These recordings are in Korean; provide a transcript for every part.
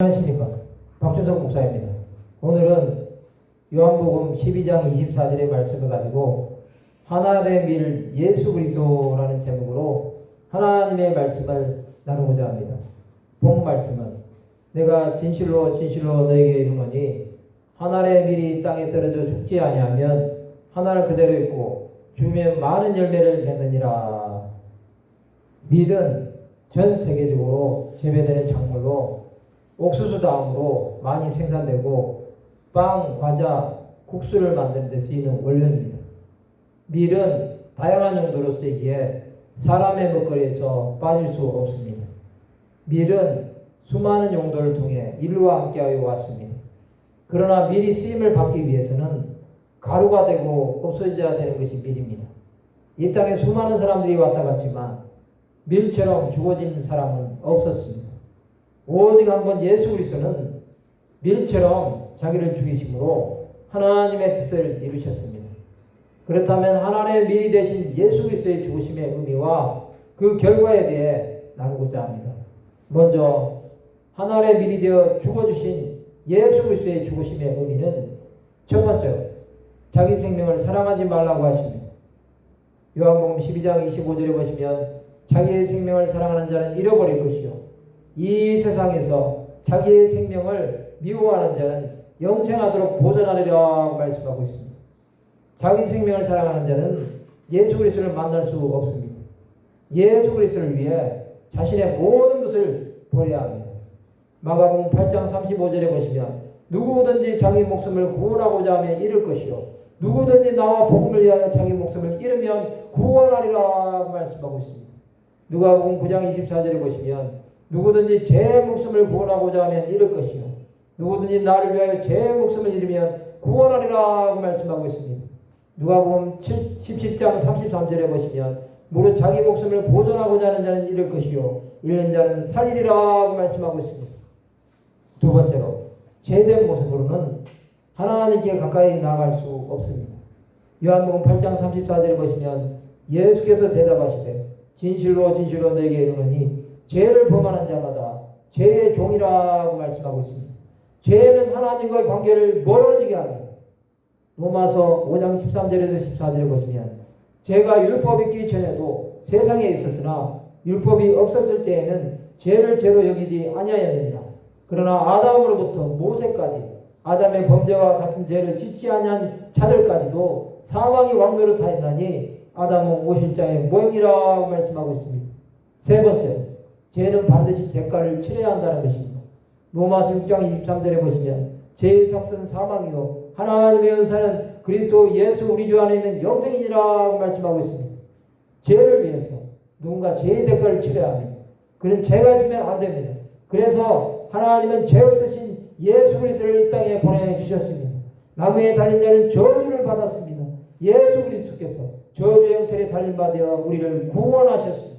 안녕하십니까. 박준석 목사입니다. 오늘은 요한복음 12장 24절의 말씀을 가지고 하나님의 밀 예수 그리스도라는 제목으로 하나님의 말씀을 나누고자 합니다. 본 말씀은 내가 진실로 진실로 너에게 이르노니 하나의 밀이 땅에 떨어져 죽지 아니하면 하나를 그대로 있고 주면 많은 열매를 맺느니라. 밀은 전 세계적으로 재배되는 작물로 옥수수 다음으로 많이 생산되고 빵, 과자, 국수를 만드는 데 쓰이는 원료입니다. 밀은 다양한 용도로 쓰이기에 사람의 먹거리에서 빠질 수 없습니다. 밀은 수많은 용도를 통해 인류와 함께하여 왔습니다. 그러나 밀이 쓰임을 받기 위해서는 가루가 되고 없어져야 되는 것이 밀입니다. 이 땅에 수많은 사람들이 왔다 갔지만 밀처럼 죽어진 사람은 없었습니다. 오직 한번 예수 그리스도는 밀처럼 자기를 죽이심으로 하나님의 뜻을 이루셨습니다. 그렇다면 하나님의 밀이 되신 예수 그리스도의 죽으심의 의미와 그 결과에 대해 나누고자 합니다. 먼저 하나님의 밀이 되어 죽어주신 예수 그리스도의 죽으심의 의미는 첫 번째로 자기 생명을 사랑하지 말라고 하십니다. 요한복음 12장 25절에 보시면 자기의 생명을 사랑하는 자는 잃어버릴 것이요 이 세상에서 자기의 생명을 미워하는 자는 영생하도록 보존하리라고 말씀하고 있습니다. 자기 생명을 사랑하는 자는 예수 그리스도를 만날 수 없습니다. 예수 그리스도를 위해 자신의 모든 것을 버려야 합니다. 마가복음 8장 35절에 보시면 누구든지 자기 목숨을 구원하고자 하면 잃을 것이요 누구든지 나와 복음을 위하여 자기 목숨을 잃으면 구원하리라고 말씀하고 있습니다. 누가복음 9장 24절에 보시면 누구든지 제 목숨을 구원하고자 하면 잃을 것이요 누구든지 나를 위하여 제 목숨을 잃으면 구원하리라고 말씀하고 있습니다. 누가복음 17장 33절에 보시면 무릇 자기 목숨을 보존하고자 하는 자는 잃을 것이요 잃는 자는 살리리라고 말씀하고 있습니다. 두 번째로 제된 모습으로는 하나님께 가까이 나아갈 수 없습니다. 요한복음 8장 34절에 보시면 예수께서 대답하시되 진실로 진실로 너에게 이르노니 죄를 범하는 자마다 죄의 종이라고 말씀하고 있습니다. 죄는 하나님과의 관계를 멀어지게 합니다. 로마서 5장 13절에서 14절에 보시면 죄가 율법 있기 전에도 세상에 있었으나 율법이 없었을 때에는 죄를 죄로 여기지 아니하였느니라. 그러나 아담으로부터 모세까지 아담의 범죄와 같은 죄를 짓지 아니한 자들까지도 사망이 왕노릇 하였나니 아담은 오실자의 모형이라고 말씀하고 있습니다. 세 번째, 죄는 반드시 대가를 치러야 한다는 것입니다. 로마서 6장 23절에 보시면 죄의 삭은 사망이요 하나님의 은사는 그리스도 예수 우리 주 안에 있는 영생이라고 말씀하고 있습니다. 죄를 위해서 누군가 죄의 대가를 치러야 합니다. 그는 죄가 있으면 안 됩니다. 그래서 하나님은 죄 없으신 예수 그리스도를 이 땅에 보내 주셨습니다. 나무에 달린 자는 저주를 받았습니다. 예수 그리스도께서 저주 형태에 달림받아 우리를 구원하셨습니다.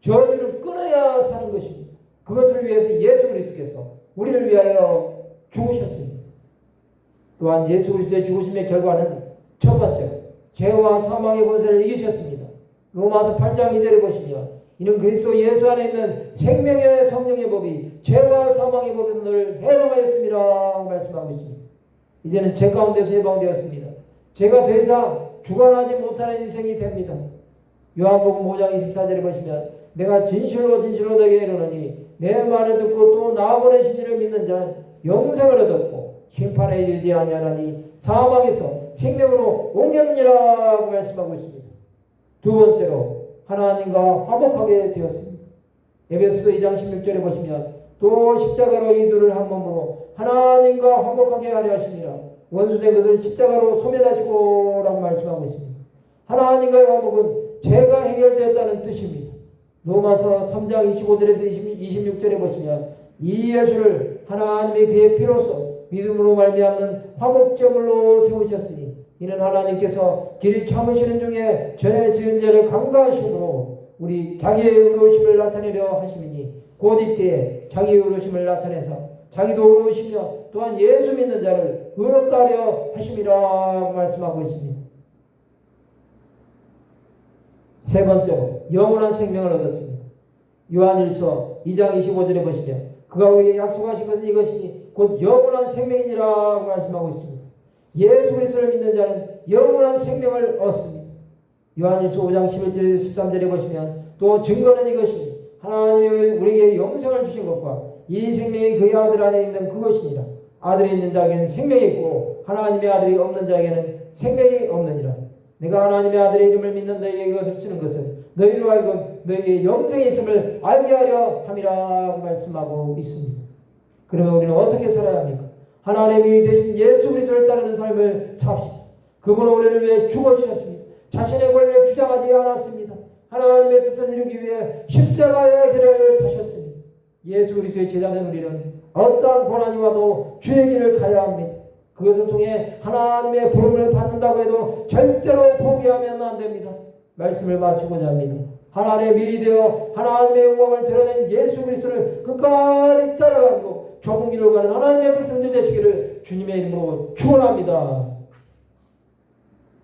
저주를 끊어야 사는 것입니다. 그것을 위해서 예수 그리스도께서 우리를 위하여 죽으셨습니다. 또한 예수 그리스도의 죽으심의 결과는 첫 번째, 죄와 사망의 권세를 이기셨습니다. 로마서 8장 2절에 보시면 이는 그리스도 예수 안에 있는 생명의 성령의 법이 죄와 사망의 법에서 늘 해방하였습니다. 말씀하고 있습니다. 이제는 죄 가운데서 해방되었습니다. 죄가 더 이상 주관하지 못하는 인생이 됩니다. 요한복음 5장 24절에 보시면 내가 진실로 진실로 너에게 이르노니 내 말을 듣고 또 나 보내신 이를 믿는 자는 영생을 얻었고 심판에 이르지 아니하나니 사망에서 생명으로 옮겼느니라고 말씀하고 있습니다. 두 번째로 하나님과 화목하게 되었습니다. 에베소서 2장 16절에 보시면 또 십자가로 이들을 한 몸으로 하나님과 화목하게 하려 하시니라 원수된 것을 십자가로 소멸하시고 라고 말씀하고 있습니다. 하나님과의 화목은 죄가 해결되었다는 뜻입니다. 로마서 3장 25절에서 26절에 보시면 이 예수를 하나님의 그의 피로서 믿음으로 말미암는 화목제물로 세우셨으니 이는 하나님께서 길이 참으시는 중에 전에 지은 죄를 간과하심으로 우리 자기의 의로우심을 나타내려 하심이니 곧 이때에 자기의 의로우심을 나타내서 자기도 의로우시며 또한 예수 믿는 자를 의롭다 하려 하심이라 말씀하고 있습니다. 세 번째로 영원한 생명을 얻었습니다. 요한일서 2장 25절에 보시면 그가 우리에게 약속하신 것은 이것이니 곧 영원한 생명이니라고 말씀하고 있습니다. 예수 그리스도를 믿는 자는 영원한 생명을 얻습니다. 요한일서 5장 11절 13절에 보시면 또 증거는 이것이니 하나님이 우리에게 영생을 주신 것과 이 생명이 그의 아들 안에 있는 그것이니라. 아들이 있는 자에게는 생명이 있고 하나님의 아들이 없는 자에게는 생명이 없느니라. 내가 하나님의 아들의 이름을 믿는 너희에게 이것을 쓰는 것은 너희로 하여금 너희의 영생이 있음을 알게 하려 함이라고 말씀하고 있습니다. 그러면 우리는 어떻게 살아야 합니까? 하나님이 되신 예수 그리스도를 따르는 삶을 삽시다. 그분은 우리를 위해 죽어주셨습니다. 자신의 권리를 주장하지 않았습니다. 하나님의 뜻을 이루기 위해 십자가의 길을 가셨습니다. 예수 그리스도의 제자된 우리는 어떠한 고난이 와도 주의 길을 가야 합니다. 그것을 통해 하나님의 부름을 받는다고 해도 절대로 포기하면 안 됩니다. 말씀을 마치고자 합니다. 하나님의 미리 되어 하나님의 영광을 드러낸 예수 그리스도를 끝까지 따라가고 좁은 길로 가는 하나님의 백성들 되시기를 주님의 이름으로 축원합니다.